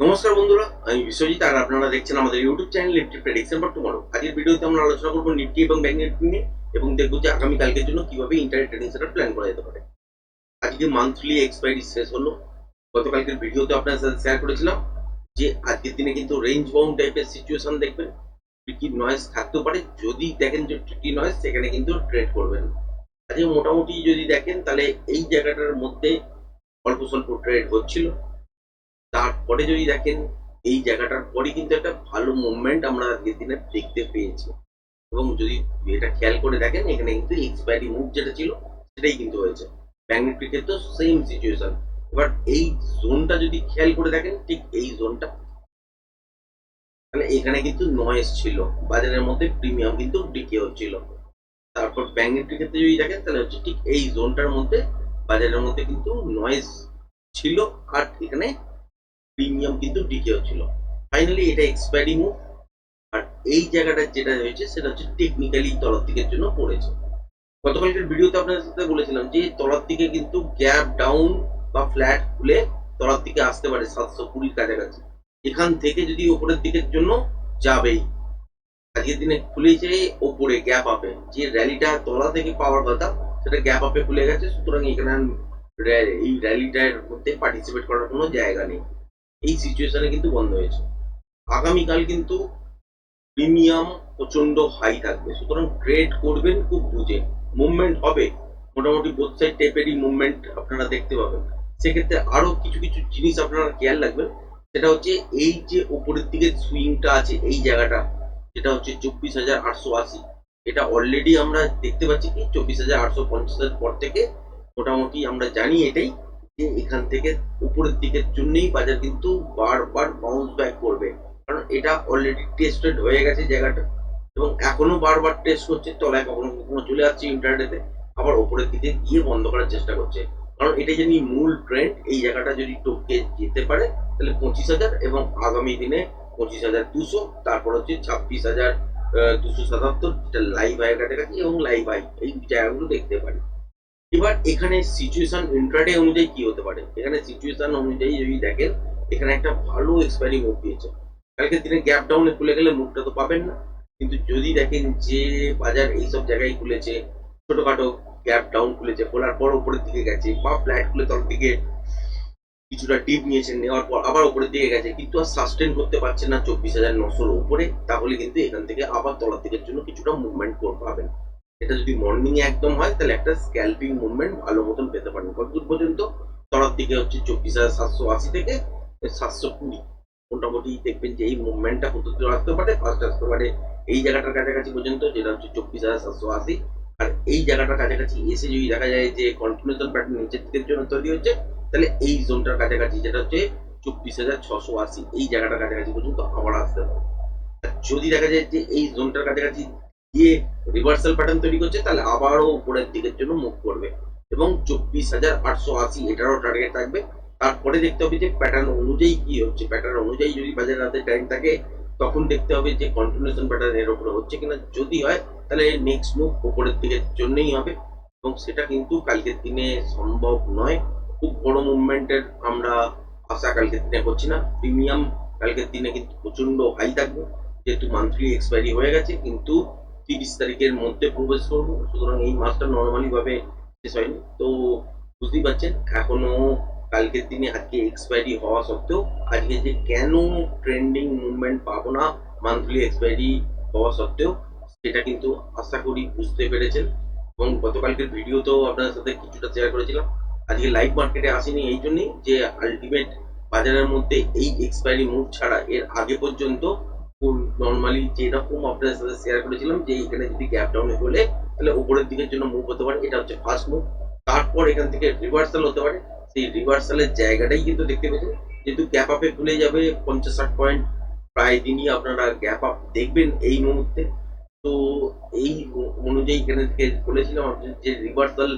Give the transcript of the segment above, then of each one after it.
নমস্কার বন্ধুরা, আমি বিশ্বজিৎ, আর আপনারা দেখছেন আমাদের YouTube channel Nifty prediction for tomorrow আজকের ভিডিওতে আমরা আলোচনা করব নিফটি এবং ব্যাংক নিফটি নিয়ে এবং দেখব যে আগামী কালকের জন্য কীভাবে ইন্টারনেট ট্রেডিং সেটার প্ল্যান করা যেতে পারে। আজকে মান্থলি এক্সপায়ারি শেষ হলো। গতকালকের ভিডিওতে আপনার সাথে শেয়ার করেছিলাম যে আজকের দিনে কিন্তু রেঞ্জ বাউন্ড টাইপের সিচুয়েশন দেখবেন। ট্রিকি নয়েজ থাকতেও পারে। যদি দেখেন যে ট্রিকি নয়েজ সেখানে কিন্তু ট্রেড করবেন আজকে মোটামুটি যদি দেখেন, তাহলে এই জায়গাটার মধ্যে অল্প স্বল্প ট্রেড হচ্ছিল। তারপরে যদি দেখেন, এই জায়গাটার পরে কিন্তু একটা ভালো মুভমেন্ট আমরা আজকের দিনে দেখতে পেয়েছি। এবং যদি এটা খেয়াল করে দেখেন, এখানে কিন্তু এক্সপায়ারি মুভ যেটা ছিল, সেটাই কিন্তু হয়েছে। নিফটির ক্ষেত্রে সেম সিচুয়েশন এবার এই জোনটা যদি খেয়াল করে দেখেন, ঠিক এই জোনটা তাহলে এখানে কিন্তু নয়েজ ছিল। বাজারের মধ্যে প্রিমিয়াম কিন্তু ডিকে হচ্ছিল। তারপর ব্যাংক নিফটির ক্ষেত্রে যদি দেখেন, তাহলে হচ্ছে ঠিক এই জোনটার মধ্যে, বাজারের মধ্যে কিন্তু নয়েজ ছিল। আর এখানে প্রিমিয়াম কিন্তু ডিকে হচ্ছিল ফাইনালি এটা এক্সপায়ারি মুভ আর এই জায়গাটা যেটা হয়েছে, সেটা হচ্ছে টেকনিক্যালি তলার দিকের জন্য পড়েছে। গতকালকের ভিডিওতে আপনাদের সাথে বলেছিলাম যে, তলার দিকে কিন্তু গ্যাপ ডাউন বা ফ্ল্যাট খুলে তলার দিকে আসতে পারে সাতশো কুড়ির কাছাকাছি। এখান থেকে যদি ওপরের দিকের জন্য যাবেই, আজকের দিনে খুলেছে ওপরে গ্যাপ আপে যে র্যালিটা তলা থেকে পাওয়ার কথা, সেটা গ্যাপ আপে খুলে গেছে, সুতরাং এখানে এই র্যালিটার মধ্যে পার্টিসিপেট করার কোনো জায়গা নেই। এই সিচুয়েশনে কিন্তু বন্ধ হয়েছে। আগামীকাল কিন্তু প্রিমিয়াম প্রচণ্ড হাই থাকবে। সুতরাং ট্রেড করবেন খুব বুঝে। মুভমেন্ট হবে। মোটামুটি বোথ সাইড টাইপেরই মুভমেন্ট আপনারা দেখতে পাবেন। সেক্ষেত্রে আরও কিছু কিছু জিনিস আপনারা খেয়াল রাখবেন। সেটা হচ্ছে এই যে উপরের দিকে সুইংটা আছে এই জায়গাটা যেটা হচ্ছে চব্বিশ হাজার আটশো আশি। এটা অলরেডি আমরা দেখতে পাচ্ছি কি? চব্বিশ হাজার আটশো পঞ্চাশের পর থেকে মোটামুটি আমরা জানি এটাই এখান থেকে উপরের দিকের জন্যই বাজার কিন্তু বারবার বাউন্স ব্যাক করবে। কারণ এটা অলরেডি টেস্টেড হয়ে গেছে জায়গাটা। এবং এখনও বারবার টেস্ট করছে, তলায় কখনো কখনো চলে আসছে ইন্টারনেটে আবার ওপরের দিকে গিয়ে বন্ধ করার চেষ্টা করছে। কারণ এটা যদি মূল ট্রেন্ড এই জায়গাটা যদি টপকে যেতে পারে, তাহলে পঁচিশ হাজার এবং আগামী দিনে পঁচিশ হাজার দুশো, তারপর হচ্ছে ছাব্বিশ হাজার দুশো সাতাত্তর, যেটা লাইভ আয়ের কাছাকাছি এবং লাইভ আই এই জায়গাগুলো দেখতে পারি। এবার এখানে সিচুয়েশন ইন্ট্রাডে অনুযায়ী কি হতে পারে? এখানে সিচুয়েশন অনুযায়ী যদি দেখেন, এখানে একটা ভালো এক্সপায়ারি মুভ দিয়েছে। কালকে দিনে গ্যাপ ডাউনে খুলে গেলে মুভটা তো পাবেন না। কিন্তু যদি দেখেন যে বাজার এইসব জায়গায় খুলেছে, ছোটখাটো গ্যাপ ডাউন খুলেছে, খোলার পর উপরের দিকে গেছে বা ফ্ল্যাট খুলে তলার দিকে কিছুটা ডিপ নিয়েছেন নেওয়ার পর আবার উপরের দিকে গেছে, কিন্তু আর সাস্টেন করতে পারছে না চব্বিশ হাজার নশোর উপরে, তাহলে কিন্তু এখান থেকে আবার তলার দিকের জন্য কিছুটা মুভমেন্ট পাবেন। এটা যদি মর্নিং এ একদম হয়, তাহলে একটা স্ক্যাল্পিং মুভমেন্ট ভালো মতন পেতে পারেন। কতদূর পর্যন্ত? তলার দিকে হচ্ছে চব্বিশ হাজার সাতশো আশি থেকে সাতশো কুড়ি। মোটামুটি দেখবেন যে এই মুভমেন্টটা কত দূর আসতে পারে? ফার্স্ট আসতে পারে এই জায়গাটার কাছাকাছি পর্যন্ত, যেটা হচ্ছে চব্বিশ হাজার সাতশো আশি। আর এই জায়গাটার কাছাকাছি এসে যদি দেখা যায় যে কন্টিনিউশন প্যাটার্ন নিচের দিকের জন্য তৈরি হচ্ছে, তাহলে এই জোনটার কাছাকাছি, যেটা হচ্ছে চব্বিশ হাজার ছশো আশি, এই জায়গাটার কাছাকাছি পর্যন্ত আবার আসতে পারে। যদি দেখা যায় যে এই জোনটার কাছাকাছি গিয়ে রিভার্সাল প্যাটার্ন তৈরি করছে, তাহলে আবারও উপরের দিকের জন্য মুভ করবে। এবং চব্বিশ হাজার আটশো আশি এটারও টার্গেট থাকবে। তারপরে দেখতে হবে যে প্যাটার্ন অনুযায়ী কি হচ্ছে। প্যাটার্ন অনুযায়ী যদি বাজারের হাতে টাইম থাকে, তখন দেখতে হবে যে কন্টিনিউশন প্যাটার্ন এর উপরে হচ্ছে কিনা। যদি হয়, তাহলে নেক্সট মুভ উপরের দিকের জন্যই হবে। এবং সেটা কিন্তু কালকের দিনে সম্ভব নয়। খুব বড় মুভমেন্টের আমরা আশা কালকের দিনে করছি না। প্রিমিয়াম কালকের দিনে কিন্তু প্রচণ্ড হাই থাকবে। যেহেতু মান্থলি এক্সপায়ারি হয়ে গেছে, কিন্তু তিরিশ তারিখের মধ্যে প্রবেশ করব, সুতরাং এই মাসটা নর্মালি ভাবে শেষ হয়নি। তো বুঝতেই পারছেন, এখনও কালকের দিনে আজকে এক্সপায়ারি হওয়া সত্ত্বেও আজকে যে কেন ট্রেন্ডিং মুভমেন্ট পাবো না মান্থলি এক্সপায়ারি হওয়া সত্ত্বেও, সেটা কিন্তু আশা করি বুঝতে পেরেছেন। এবং গতকালকের ভিডিওতেও আপনাদের সাথে কিছুটা শেয়ার করেছিলাম। আজকে লাইভ মার্কেটে আসেনি এই জন্যই যে আলটিমেট বাজারের মধ্যে এই এক্সপায়ারি মুভ ছাড়া এর আগে পর্যন্ত নর্মালি যেরকম আপনাদের সাথে শেয়ার করেছিলাম যে এখানে যদি গ্যাপ ডাউনে হলে তাহলে উপরের দিকের জন্য মুভ হতে পারে, এটা হচ্ছে ফার্স্ট মুভ তারপর এখান থেকে রিভার্সাল হতে পারে। সেই রিভার্সালের জায়গাটাই কিন্তু দেখতে পেয়েছেন যেহেতু গ্যাপ আপে খুলে যাবে পঞ্চাশ ষাট পয়েন্ট প্রায় দিনই আপনারা গ্যাপ আপ দেখবেন এই মুহূর্তে। তো এই অনুযায়ী এখানে থেকে বলেছিলাম, যে রিভার্সাল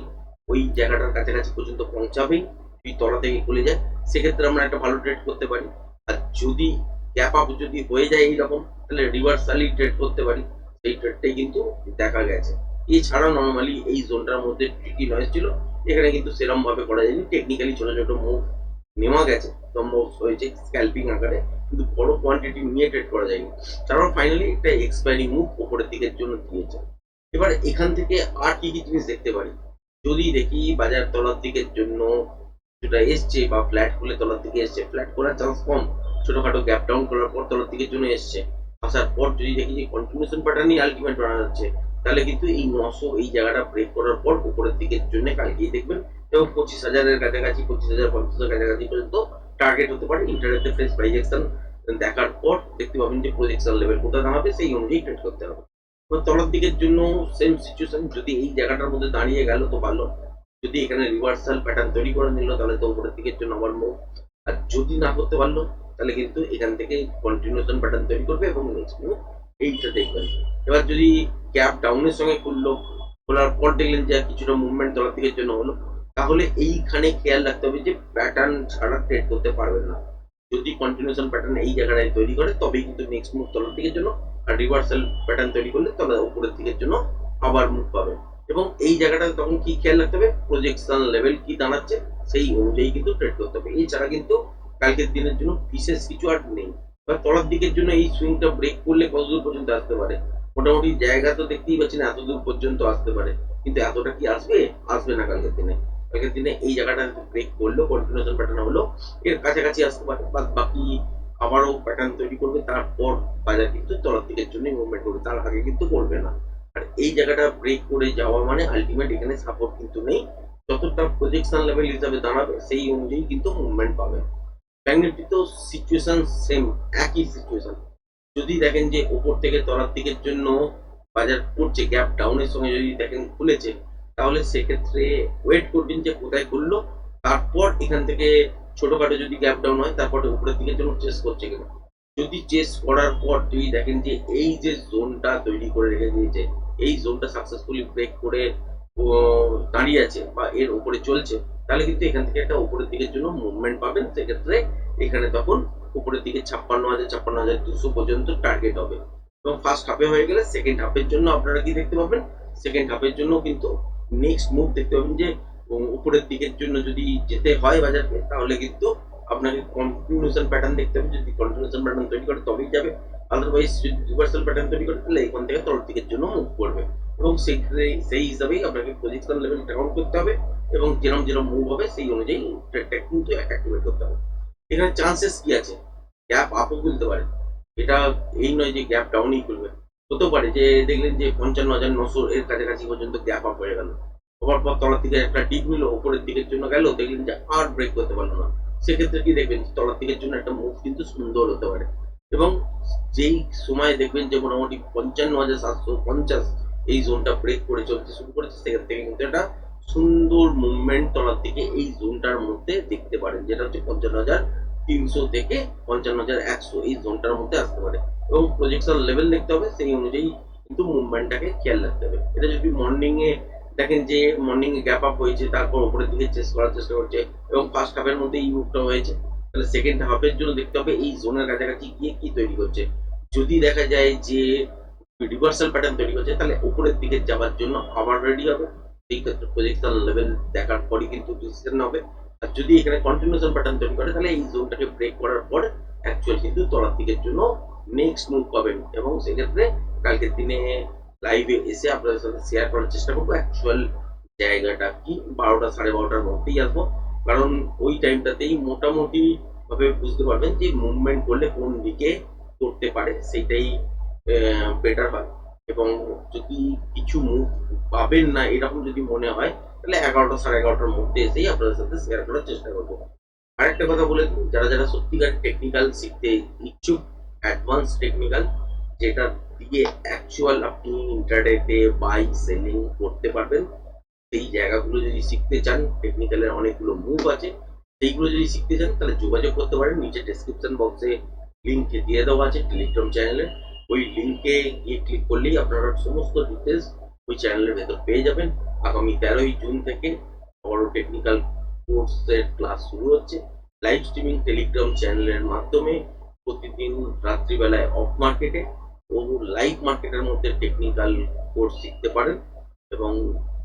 ওই জায়গাটার কাছাকাছি পর্যন্ত পৌঁছাবেই, যদি তলা থেকে খুলে যায়, সেক্ষেত্রে আমরা একটা ভালো ট্রেড করতে পারি। আর যদি গ্যাপ আপ যদি হয়ে যায় এইরকম, তাহলে রিভার্সালি ট্রেড করতে পারি। সেই ট্রেডটাই কিন্তু দেখা গেছে। এছাড়া নর্মালি এই জোনটার মধ্যে ট্রিকি নয়েজ ছিল। এখানে কিন্তু সেরম ভাবে করা যায়নি। টেকনিক্যালি ছোট ছোট মুভ নেওয়া গেছে। স্তম্ভ হয়েছে স্ক্যাল্পিং আকারে, কিন্তু বড় কোয়ান্টিটি নিয়ে ট্রেড করা যায়নি। তারপর ফাইনালি একটা এক্সপায়ারি মুভ উপরের দিকের জন্য দিয়েছে। এবার এখান থেকে আর কি কি জিনিস দেখতে পারি? যদি দেখি বাজার তলার দিকের জন্য যেটা এসছে বা ফ্ল্যাট খুলে তলার দিকে এসছে ফ্ল্যাট করার চান্স কম। ছোটখাটো গ্যাপ ডাউন করার পর তলার দিকের জন্য এসছে। আসার পর যদি দেখি যে কন্টিনিউশন প্যাটার্নই আলটিমেট বানানো যাচ্ছে তাহলে কিন্তু এই নশো এই জায়গাটা ব্রেক করার পর উপরের দিকের জন্য কালকেই দেখবেন এবং পঁচিশ হাজারের কাছাকাছি, পঁচিশ হাজার পঞ্চাশের কাছাকাছি পর্যন্ত টার্গেট হতে পারে। ইন্টারনেটে ফ্রেশ প্রাইজেকশন দেখার পর দেখতে পাবেন যে প্রজেকশন লেভেল কোথায় দাঁড়াবে, সেই অনুযায়ী ট্রেড করতে হবে। তলার দিকের জন্য সেম সিচুয়েশন যদি এই জায়গাটার মধ্যে দাঁড়িয়ে গেল তো ভালো। যদি এখানে রিভার্সাল প্যাটার্ন তৈরি করে নিল, তাহলে তো উপরের দিকের জন্য আবার মুভ আর যদি না করতে পারল তাহলে কিন্তু এখান থেকে কন্টিনিউশন প্যাটার্ন তৈরি করবে এবং নেক্সট মুভ এইটা দেখবেন এবার যদি গ্যাপ ডাউনের সঙ্গে খুললো, খোলার পর দেখলেন যে কিছুটা মুভমেন্ট তলার দিকের জন্য হলো, তাহলে এইখানে খেয়াল রাখতে হবে যে প্যাটার্ন ছাড়া ট্রেড করতে পারবেন না। যদি কন্টিনিউশন প্যাটার্ন এই জায়গাটায় তৈরি করে, তবেই কিন্তু নেক্সট মুভ তলার দিকের জন্য আর রিভার্সাল প্যাটার্ন তৈরি করলে তবে উপরের দিকের জন্য আবার মুভ পাবে। এবং এই জায়গাটা তখন কি খেয়াল রাখতে হবে? প্রজেকশন লেভেল কি দাঁড়াচ্ছে, সেই অনুযায়ী কিন্তু ট্রেড করতে হবে। এছাড়া কিন্তু কালকের দিনের জন্য বিশেষ কিছু আর নেই। বা তলার দিকের জন্য এই সুইংটা ব্রেক করলে কতদূর পর্যন্ত আসতে পারে? মোটামুটি জায়গা তো দেখতেই পাচ্ছেন এত দূর পর্যন্ত আসতে পারে। কিন্তু এতটা কি আসবে? আসবে না কালকের দিনে। কালকের দিনে এই জায়গাটা ব্রেক করল কন্টিনিউশন প্যাটার্ন হলো। এর কাছাকাছি আসতে পারে, বা বাকি আবারও প্যাটার্ন তৈরি করবে, তারপর বাজার কিন্তু তলার দিকের জন্যই মুভমেন্ট করবে। তার আগে কিন্তু করবে না। আর এই জায়গাটা ব্রেক করে যাওয়া মানে আলটিমেট এখানে সাপোর্ট কিন্তু নেই। যতটা প্রজেকশন লেভেল হিসাবে দাঁড়াবে, সেই অনুযায়ী কিন্তু মুভমেন্ট পাবে। ব্যাংক নিফটিতেও সিচুয়েশন সেম একই সিচুয়েশন যদি দেখেন যে ওপর থেকে তলার দিকের জন্য বাজার পড়ছে গ্যাপ ডাউনের সঙ্গে যদি দেখেন খুলেছে, তাহলে সেক্ষেত্রে ওয়েট করবেন যে কোথায় খুললো, তারপর এখান থেকে ছোটখাটো যদি গ্যাপ ডাউন হয়, তারপরে উপরের দিকের জন্য চেস করছে কিনা। যদি চেস করার পর যদি দেখেন যে এই যে জোনটা তৈরি করে রেখে দিয়েছে, এই জোনটা সাকসেসফুলি ব্রেক করে দাঁড়িয়ে আছে বা এর উপরে চলছে তাহলে কিন্তু এখান থেকে একটা উপরের দিকের জন্য মুভমেন্ট পাবেন। সেক্ষেত্রে এখানে তখন উপরের দিকে ছাপ্পান্ন হাজার ছাপ্পান্ন হাজার দুশো পর্যন্ত টার্গেট হবে। এবং ফার্স্ট হাফে হয়ে গেলে সেকেন্ড হাফের জন্য আপনারা কি দেখতে পাবেন? সেকেন্ড হাফের জন্য কিন্তু নেক্সট মুভ দেখতে পাবেন যে উপরের দিকের জন্য যদি যেতে হয় বাজারকে, তাহলে কিন্তু আপনাকে কন্টিনিউশন প্যাটার্ন দেখতে হবে। যদি কন্টিনিউশন প্যাটার্ন তৈরি করে, তবেই যাবে। আদারওয়াইজ যদি রিভার্সাল প্যাটার্ন তৈরি করে, তাহলে এখান থেকে তলের দিকের জন্য মুভ করবে। এবং সেই সেই হিসাবেই আপনাকে পজিশন লেভেল কাউন্ট করতে হবে। এবং যেরকম যেরকম মুভ হবে, সেই অনুযায়ী ট্রেডটা কিন্তু অ্যাক্টিভেট করতে হবে। এখানে চান্সেস কি আছে? গ্যাপ আপও খুলতে পারে। এটা এই নয় যে গ্যাপ ডাউনই খুলবে হতেও পারে যে দেখলেন যে পঞ্চান্ন হাজার নশো এর কাছাকাছি পর্যন্ত গ্যাপ আপ হয়ে গেল। হওয়ার পর তলার দিকে একটা ডিপ নিল, ওপরের দিকের জন্য গেল, দেখলেন যে আর ব্রেক করতে পারল না। সেক্ষেত্রে কি দেখবেন তলার দিকের জন্য একটা মুভ কিন্তু সুন্দর হতে পারে। এবং যেই সময় দেখবেন যে মোটামুটি পঞ্চান্ন হাজার সাতশো পঞ্চাশ এই জোনটা ব্রেক করে চলতে শুরু করেছে, সেখান থেকে কিন্তু একটা সুন্দর মুভমেন্ট তলার দিকে এই জোনটার মধ্যে দেখতে পারেন। যেটা হচ্ছে পঞ্চান্ন হাজার তিনশো থেকে পঞ্চান্ন হাজার একশো এই জোনটার মধ্যে আসতে পারে। এবং প্রজেকশন লেভেল দেখতে হবে, সেই অনুযায়ী কিন্তু মুভমেন্টটাকে খেয়াল রাখতে হবে। এটা যদি মর্নিং এ দেখেন যে মর্নিং এ গ্যাপ আপ হয়েছে, তারপর উপরের দিকে চেস করার চেষ্টা করছে, এবং ফার্স্ট হাফের মধ্যে এই মুভটা হয়েছে, তাহলে সেকেন্ড হাফের জন্য দেখতে হবে এই জোনের কাছাকাছি গিয়ে কি তৈরি করছে যদি দেখা যায় যে রিভার্সাল প্যাটার্ন তৈরি করছে তাহলে উপরের দিকে যাওয়ার জন্য আবার রেডি হবে। প্রজেকশন লেভেল দেখার পরই কিন্তু ডিসিশন হবে। আর যদি এখানে কন্টিনিউশন প্যাটার্ন তৈরি করে, তাহলে এই জোনটাকে ব্রেক করার পর অ্যাকচুয়াল কিন্তু তলার দিকের জন্য নেক্সট মুভ পাবেন। এবং সেক্ষেত্রে কালকের দিনে লাইভে এসে আপনাদের সাথে শেয়ার করার চেষ্টা করব। অ্যাকচুয়াল জায়গাটা কি? বারোটা, সাড়ে বারোটার মধ্যেই আসব। কারণ ওই টাইমটাতেই মোটামুটি ভাবে বুঝতে পারবেন যে মুভমেন্ট করলে কোন দিকে করতে পারে। সেইটাই বেটার হয়। এবং যদি কিছু মুভ পাবেন না, এরকম যদি মনে হয়, তাহলে এগারোটা সাড়ে এগারোটার মধ্যে এসেই আপনাদের সাথে শেয়ার করার চেষ্টা করব। আরেকটা কথা বলে দিই, যারা যারা সত্যিকার টেকনিক্যাল শিখতে ইচ্ছুক অ্যাডভান্স টেকনিক্যাল যেটা দিয়ে অ্যাকচুয়াল আপনি ইন্টারনেটে বাই সেলিং করতে পারবেন, সেই জায়গাগুলো যদি শিখতে চান টেকনিক্যালের অনেকগুলো মুভ আছে, সেইগুলো যদি শিখতে চান, তাহলে যোগাযোগ করতে পারেন, নিচে ডেসক্রিপশন বক্সে লিঙ্ক দিয়ে দেওয়া আছে টেলিগ্রাম চ্যানেলে ওই লিঙ্কে গিয়ে ক্লিক করলেই আপনারা সমস্ত ডিটেলস ওই চ্যানেলের ভেতর পেয়ে যাবেন। আগামী তেরোই জুন থেকে বড় টেকনিক্যাল কোর্সের ক্লাস শুরু হচ্ছে। লাইভ স্ট্রিমিং টেলিগ্রাম চ্যানেলের মাধ্যমে প্রতিদিন রাত্রিবেলায় অফ মার্কেটে ও লাইভ মার্কেটের মধ্যে টেকনিক্যাল কোর্স শিখতে পারেন এবং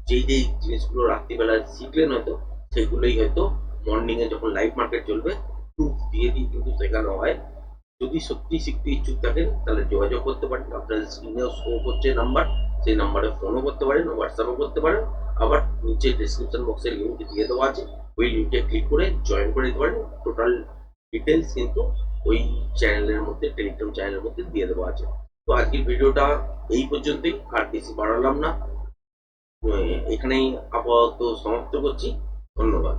যেই যেই জিনিসগুলো রাত্রিবেলা শিখলেন হয়তো সেগুলোই হয়তো মর্নিংয়ে যখন লাইভ মার্কেট চলবে প্রুফ দিয়ে দিয়ে কিন্তু শেখানো হয়। যদি সত্যি শিখতে ইচ্ছুক থাকেন, তাহলে যোগাযোগ করতে পারেন। আপনাদের স্ক্রিনেও শো করছে নাম্বার সেই নাম্বারে ফোনও করতে পারেন হোয়াটসঅ্যাপও করতে পারেন। আবার নিচে ডিসক্রিপশন বক্সে লিঙ্ক দিয়ে দেওয়া আছে। ওই লিঙ্কে ক্লিক করে জয়েন করে দিতে পারেন। টোটাল ডিটেলস কিন্তু ওই চ্যানেলের মধ্যে টেলিগ্রাম চ্যানেলের মধ্যে দিয়ে দেওয়া আছে। তো আজকের ভিডিওটা এই পর্যন্তই। আর বেশি বাড়ালাম না। এখানেই আপাতত সমাপ্ত করছি। ধন্যবাদ।